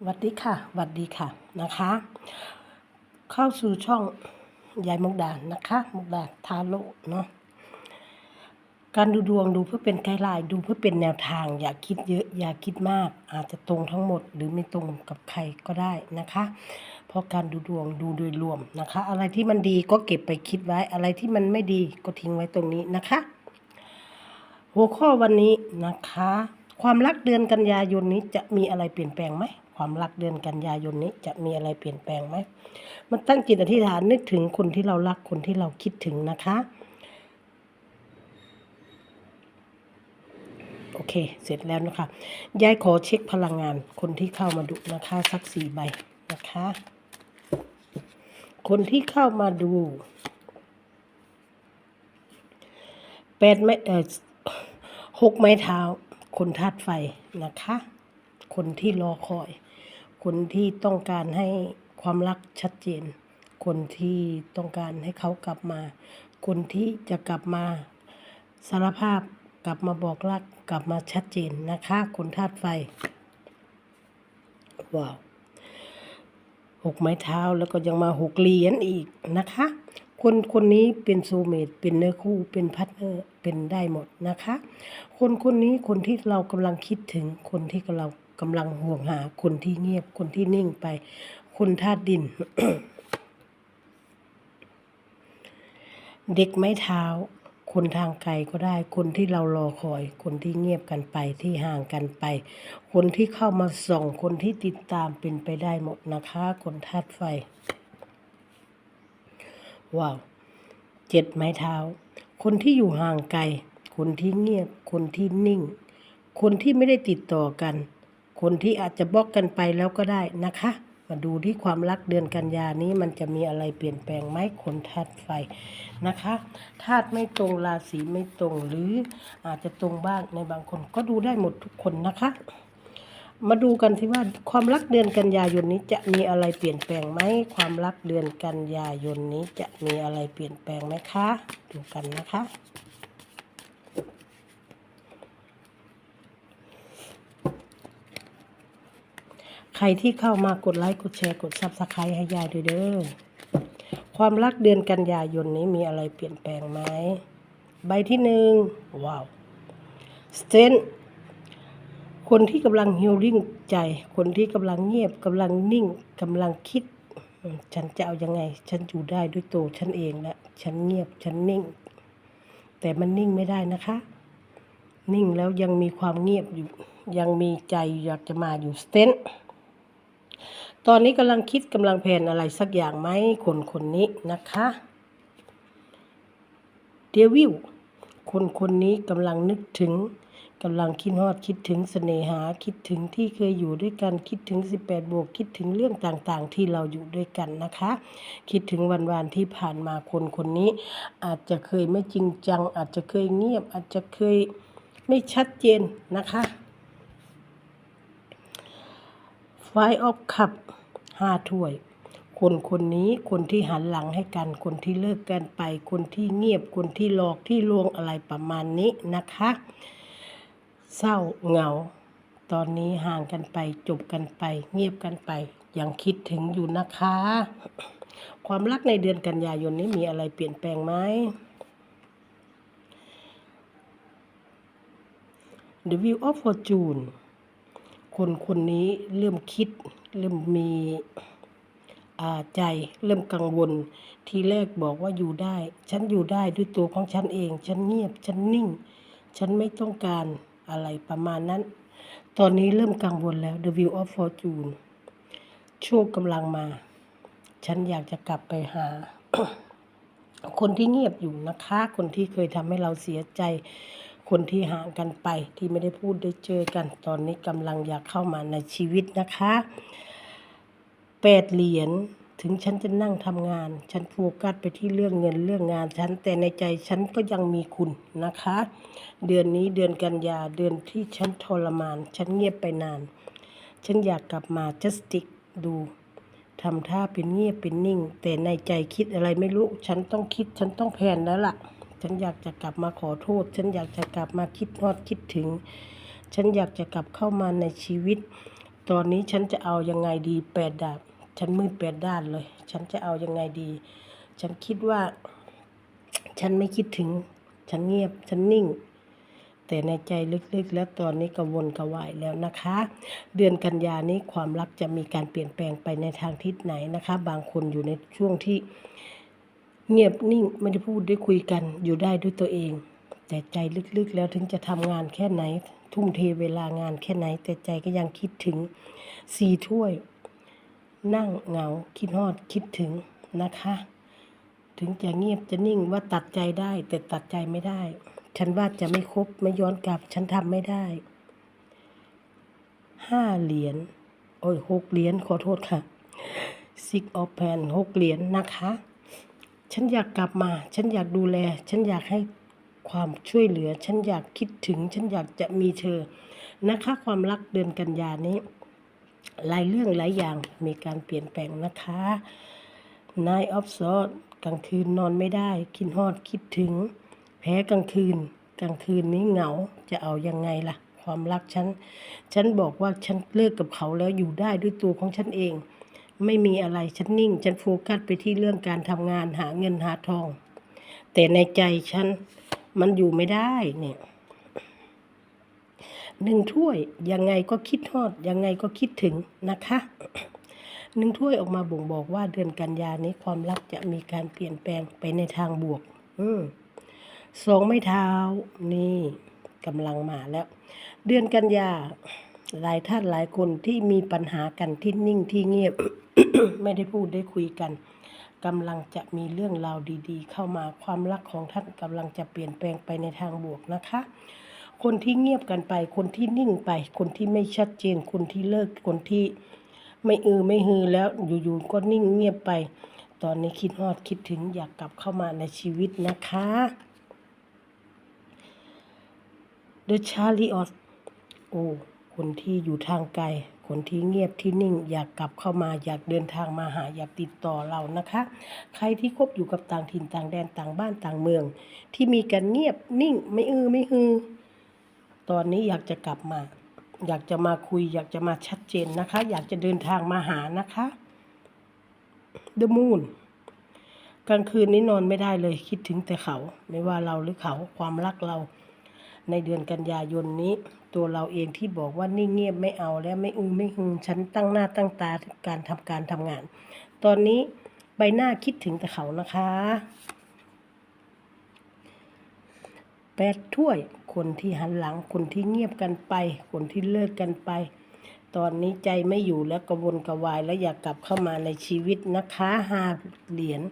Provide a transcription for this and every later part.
สวัสดีค่ะสวัสดีค่ะนะคะ เข้าสู่ช่องยายมุกดานะคะมุกดาทาโร่เนาะการดูดวงดูเพื่อเป็นไกด์ไลน์ดูเพื่อเป็นแนวทาง อย่าคิดเยอะอย่าคิดมาก อาจจะตรงทั้งหมด หรือไม่ตรงกับใครก็ได้นะคะ เพราะการดูดวงดูโดยรวมนะคะ อะไรที่มันดีก็เก็บไปคิดไว้ อะไรที่มันไม่ดีก็ทิ้งไว้ตรงนี้นะคะ หัวข้อวันนี้นะคะ ความรักเดือนกันยายนนี้จะมีอะไรเปลี่ยนแปลงไหมความรักเดือนกันยายนนี้จะมีอะไรเปลี่ยนแปลงไหมมันตั้งจิตอธิษฐานนึกถึงคนที่เรารักคนที่เราคิดถึงนะคะ โอเค เสร็จแล้วนะคะยายขอเช็คพลังงานคนที่เข้ามาดูนะคะสักสี่ใบนะคะ คนที่เข้ามาดูแปดไม้เออหกไม้เท้า คนธาตุไฟนะคะ คนที่รอคอย คนที่ต้องการให้ความรักชัดเจน คนที่ต้องการให้เขากลับมา คนที่จะกลับมาสารภาพกลับมาบอกรักกลับมาชัดเจนนะคะ คนธาตุไฟว้าวหกไม้เท้าแล้วก็ยังมาหกเหรียญอีกนะคะ คนคนนี้เป็นซลเมตเป็นเนื้อคู่เป็นพาร์ทเนอร์เป็นได้หมดนะคะ คนคนนี้คนที่เรากำลังคิดถึงคนที่เรากำลังห่วงหา คนที่เงียบคนที่นิ่งไป คนธาตุดิน เด็กไม้เท้า คนทางไกลก็ได้ คนที่เรารอคอย คนที่เงียบกันไปที่ห่างกันไป คนที่เข้ามาส่องคนที่ติดตามเป็นไปได้หมดนะคะ คนธาตุไฟ ว้าวเจ็ดไม้เท้า คนที่อยู่ห่างไกล คนที่เงียบ คนที่นิ่ง คนที่ไม่ได้ติดต่อกัน คนที่อาจจะบล็อกกันไปแล้วก็ได้นะคะ มาดูที่ความรักเดือนกันยานี้มันจะมีอะไรเปลี่ยนแปลงไหมคนธาตุไฟนะคะธาตุไม่ตรงราศีไม่ตรงหรืออาจจะตรงบ้างในบางคนก็ดูได้หมดทุกคนนะคะ มาดูกันที่ว่าความรักเดือนกันยายนนี้จะมีอะไรเปลี่ยนแปลงไหมความรักเดือนกันยายนนี้จะมีอะไรเปลี่ยนแปลงไหมคะ ดูกันนะคะ ใครที่เข้ามากดไลค์กดแชร์กดซับสไครต์ให้ยายด้วยเด้อความรักเดือนกันยายนนี้มีอะไรเปลี่ยนแปลงไหมใบที่หนึ่งว้าวสเตน คนที่กำลังฮิลลิ่งใจ คนที่กำลังเงียบกำลังนิ่งกำลังคิด ฉันจะเอายังไง ฉันอยู่ได้ด้วยตัวฉันเองและฉันเงียบฉันนิ่ง แต่มันนิ่งไม่ได้นะคะ นิ่งแล้วยังมีความเงียบอยู่ ยังมีใจอยากจะมาอยู่สเตนตอนนี้กำลังคิดกำลังแผนอะไรสักอย่างไหมคนคนนี้นะคะเดวิลคนคนนี้กำลังนึกถึง กำลังคิดฮอดคิดถึงเสน่หาคิดถึงที่เคยอยู่ด้วยกันคิดถึง 18 บวก คิดถึงเรื่องต่างๆ ที่เราอยู่ด้วยกันนะคะ คิดถึงวันๆที่ผ่านมาคนคนนี้ อาจจะเคยไม่จริงจัง อาจจะเคยเงียบ อาจจะเคยไม่ชัดเจนนะคะไฟออฟคับห้าถ้วย คนคนนี้คนที่หันหลังให้กันคนที่เลิกกันไป คนที่เงียบคนที่หลอกที่ลวงอะไรประมาณนี้นะคะ เศร้าเหงา ตอนนี้ห่างกันไปจบกันไป เงียบกันไป ยังคิดถึงอยู่นะคะ ความรักในเดือนกันยายนนี้มีอะไรเปลี่ยนแปลงไหม The Wheel of Fortune คนคนนี้เริ่มคิด เริ่มมีใจเริ่มกังวล ทีแรกบอกว่าอยู่ได้ ฉันอยู่ได้ด้วยตัวของฉันเอง ฉันเงียบ ฉันนิ่ง ฉันไม่ต้องการ อะไรประมาณนั้น ตอนนี้เริ่มกังวลแล้ว The Wheel of Fortune โชคกำลังมา ฉันอยากจะกลับไปหา คนที่เงียบอยู่นะคะ คนที่เคยทำให้เราเสียใจ คนที่ห่างกันไป ที่ไม่ได้พูดได้เจอกัน ตอนนี้กำลังอยากเข้ามาในชีวิตนะคะแปดเหรียญ ถึงฉันจะนั่งทำงาน ฉันโฟกัสไปที่เรื่องเงินเรื่องงานฉัน แต่ในใจฉันก็ยังมีคุณนะคะ เดือนนี้เดือนกันยาเดือนที่ฉันทรมาน ฉันเงียบไปนาน ฉันอยากกลับมาจัสติกดูทำท่าเป็นเงียบเป็นนิ่ง แต่ในใจคิดอะไรไม่รู้ ฉันต้องคิด ฉันต้องแผนแล้วล่ะ ฉันอยากจะกลับมาขอโทษ ฉันอยากจะกลับมาคิดฮอดคิดถึง ฉันอยากจะกลับเข้ามาในชีวิต ตอนนี้ฉันจะเอายังไงดีแปดดาบ ฉันมืดแปดด้านเลย ฉันจะเอายังไงดี ฉันคิดว่า ฉันไม่คิดถึง ฉันเงียบ ฉันนิ่ง แต่ในใจลึกๆ แล้วตอนนี้กระวนกระวายแล้วนะคะ เดือนกันยานี้ความรักจะมีการเปลี่ยนแปลงไปในทางทิศไหนนะคะ บางคนอยู่ในช่วงที่เงียบนิ่งไม่ได้พูดได้คุยกันอยู่ได้ด้วยตัวเอง แต่ใจลึกๆ แล้วถึงจะทำงานแค่ไหน ทุ่มเทเวลางานแค่ไหน แต่ใจก็ยังคิดถึงสีถ้วย นั่งเหงาคิดฮอดคิดถึงนะคะ ถึงจะเงียบจะนิ่งว่าตัดใจได้แต่ตัดใจไม่ได้ ฉันว่าจะไม่ครบไม่ย้อนกลับ ฉันทำไม่ได้ห้าเหรียญโอ้ยหกเหรียญขอโทษค่ะ six of p a n หกเหรียญนะคะ ฉันอยากกลับมา ฉันอยากดูแล ฉันอยากให้ความช่วยเหลือ ฉันอยากคิดถึง ฉันอยากจะมีเธอนะคะ ความรักเดือนกันยานี้ หลายเรื่องหลายอย่างมีการเปลี่ยนแปลงนะคะนายออฟซอดกลางคืนนอนไม่ได้ คิดฮอดคิดถึง แพ้กลางคืน กลางคืนนี้เหงาจะเอายังไงล่ะ ความรักฉัน ฉันบอกว่าฉันเลิกกับเขาแล้วอยู่ได้ด้วยตัวของฉันเอง ไม่มีอะไรฉันนิ่ง ฉันโฟกัสไปที่เรื่องการทำงานหาเงินหาทอง แต่ในใจฉันมันอยู่ไม่ได้เนี่ย หนึ่งถ้วยยังไงก็คิดทอดยังไงก็คิดถึงนะคะหนึ่งถ้วยออกมาบ่งบอกว่าเดือนกันยานี้ความรักจะมีการเปลี่ยนแปลงไปในทางบวก อืสองไม้เท้า นี่กำลังมาแล้ว เดือนกันยาหลายท่านหลายคนที่มีปัญหากันที่นิ่งที่เงียบ ไม่ได้พูดได้คุยกันกำลังจะมีเรื่องราวดี ๆ เข้ามาความรักของท่านกำลังจะเปลี่ยนแปลงไปในทางบวกนะคะ คนที่เงียบกันไป คนที่นิ่งไป คนที่ไม่ชัดเจน คนที่เลิก คนที่ไม่อือไม่ฮือแล้วอยู่ๆก็นิ่งเงียบไป ตอนนี้คิดฮอดคิดถึงอยากกลับเข้ามาในชีวิตนะคะ The Chariot โอ้คนที่อยู่ทางไกล คนที่เงียบที่นิ่ง อยากกลับเข้ามาอยากเดินทางมาหาอยากติดต่อเรานะคะ ใครที่คบอยู่กับต่างถิ่นต่างแดนต่างบ้านต่างเมือง ที่มีกันเงียบนิ่งไม่อือไม่ฮือ ตอนนี้อยากจะกลับมา อยากจะมาคุย อยากจะมาชัดเจนนะคะ อยากจะเดินทางมาหานะคะ The Moon กลางคืนนี้นอนไม่ได้เลยคิดถึงแต่เขา ไม่ว่าเราหรือเขาความรักเรา ในเดือนกันยายนนี้ ตัวเราเองที่บอกว่านิ่งเงียบไม่เอาแล้วไม่อือไม่ฮึงฉันตั้งหน้าตั้งตาการทำการทำงาน ตอนนี้ใบหน้าคิดถึงแต่เขานะคะ แปดถ้วย คนที่หันหลัง คนที่เงียบกันไป คนที่เลิกกันไป ตอนนี้ใจไม่อยู่แล้วกระวนกระวายและอยากกลับเข้ามาในชีวิตนะคะห้าเหรียญ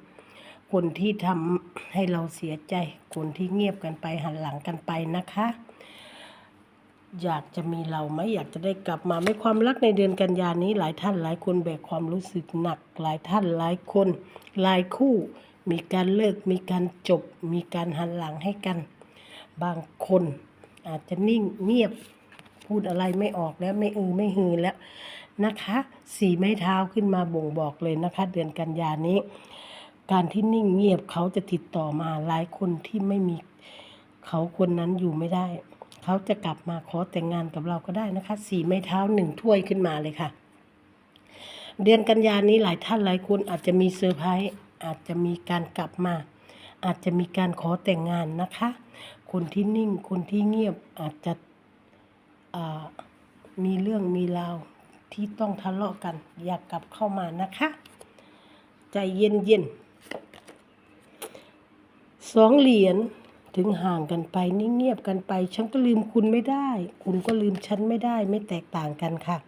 คนที่ทำให้เราเสียใจ คนที่เงียบกันไปหันหลังกันไปนะคะ อยากจะมีเราไหมอยากจะได้กลับมาไม่ความรักในเดือนกันยานี้หลายท่านหลายคนแบกความรู้สึกหนัก หลายท่านหลายคนหลายคู่ มีการเลิกมีการจบ มีการหันหลังให้กัน บางคนอาจจะนิ่งเงียบพูดอะไรไม่ออกแล้วไม่อือไม่ฮือแล้วนะคะ สีไม้เท้าขึ้นมาบ่งบอกเลยนะคะ เดือนกันยานี้ การที่นิ่งเงียบเขาจะติดต่อมาหลายคนที่ไม่มีเขาคนนั้นอยู่ไม่ได้ เขาจะกลับมาขอแต่งงานกับเราก็ได้นะคะ สีไม้เท้าหนึ่งถ้วยขึ้นมาเลยค่ะ เดือนกันยานี้หลายท่านหลายคนอาจจะมีเซอร์ไพรส์อาจจะมีการกลับมา อาจจะมีการขอแต่งงานนะคะ คนที่นิ่ง คนที่เงียบอาจจะมีเรื่องมีราวที่ต้องทะเลาะกัน อยากกลับเข้ามานะคะ ใจเย็นเย็นๆสองเหรียญถึงห่างกันไปนิ่งเงียบกันไป ฉันก็ลืมคุณไม่ได้ คุณก็ลืมฉันไม่ได้ไม่แตกต่างกันค่ะ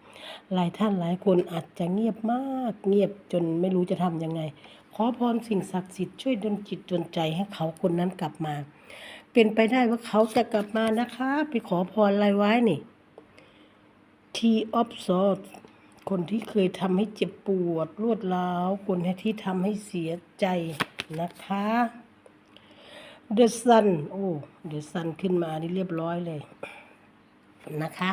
หลายท่านหลายคนอาจจะเงียบมาก เงียบจนไม่รู้จะทำยังไง ขอพรสิ่งศักดิ์สิทธิ์ช่วยดลจิตดลใจให้เขาคนนั้นกลับมา เป็นไปได้ว่าเขาจะกลับมานะคะ ไปขอพรอะไรไว้นี่ทีออฟซอดคนที่เคยทำให้เจ็บปวดรวดร้าว คนที่ทำให้เสียใจนะคะเดอะซันโอ้เดอะซันขึ้นมานี่เรียบร้อยเลยนะคะ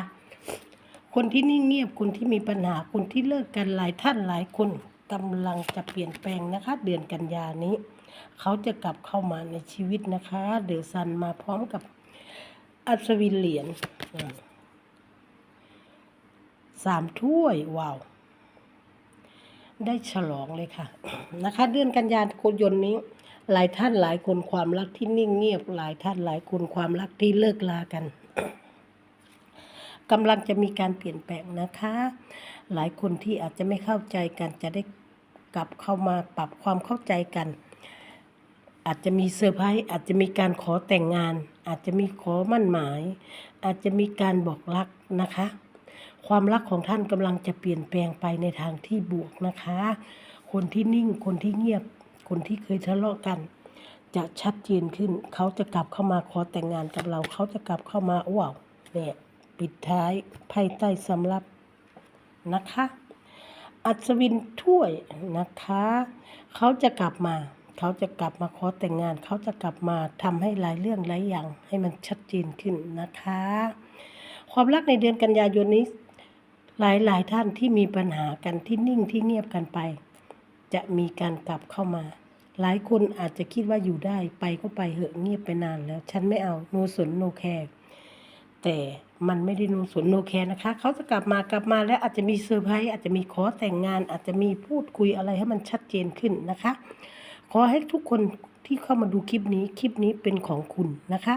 คนที่นิ่งเงียบคนที่มีปัญหาคนที่เลิกกันหลายท่านหลายคนกำลังจะเปลี่ยนแปลงนะคะ เดือนกันยานี้ เขาจะกลับเข้ามาในชีวิตนะคะ เดอะซันมาพร้อมกับอัศวินเหรียญสามถ้วยว้าวได้ฉลองเลยค่ะนะคะ เดือนกันยายนนี้ หลายท่านหลายคนความรักที่นิ่งเงียบ หลายท่านหลายคนความรักที่เลิกลากันกำลังจะมีการเปลี่ยนแปลงนะคะ หลายคนที่อาจจะไม่เข้าใจกันจะได้กลับเข้ามาปรับความเข้าใจกัน อาจจะมีเซอร์ไพรส์อาจจะมีการขอแต่งงาน อาจจะมีขอมั่นหมาย อาจจะมีการบอกรักนะคะ ความรักของท่านกำลังจะเปลี่ยนแปลงไปในทางที่บวกนะคะ คนที่นิ่งคนที่เงียบ คนที่เคยทะเลาะกัน จะชัดเจนขึ้น เขาจะกลับเข้ามาขอแต่งงานกับเรา เขาจะกลับเข้ามาว้าวเนี่ยปิดท้ายไพ่ใต้สำรับนะคะ อัศวินถ้วยนะคะ เขาจะกลับมา เขาจะกลับมาขอแต่งงาน เขาจะกลับมาทำให้หลายเรื่องหลายอย่างให้มันชัดเจนขึ้นนะคะ ความรักในเดือนกันยายนนี้ หลายหลายท่านที่มีปัญหากันที่นิ่งที่เงียบกันไป จะมีการกลับเข้ามา หลายคนอาจจะคิดว่าอยู่ได้ไปก็ไปเหอะเงียบไปนานแล้ว ฉันไม่เอาโนสนโนแคร์แต่มันไม่ได้โนสนโนแคร์นะคะ เขาจะกลับมากลับมาแล้วอาจจะมีเซอร์ไพรส์อาจจะมีขอแต่งงาน อาจจะมีพูดคุยอะไรให้มันชัดเจนขึ้นนะคะ ขอให้ทุกคนที่เข้ามาดูคลิปนี้ คลิปนี้เป็นของคุณนะคะ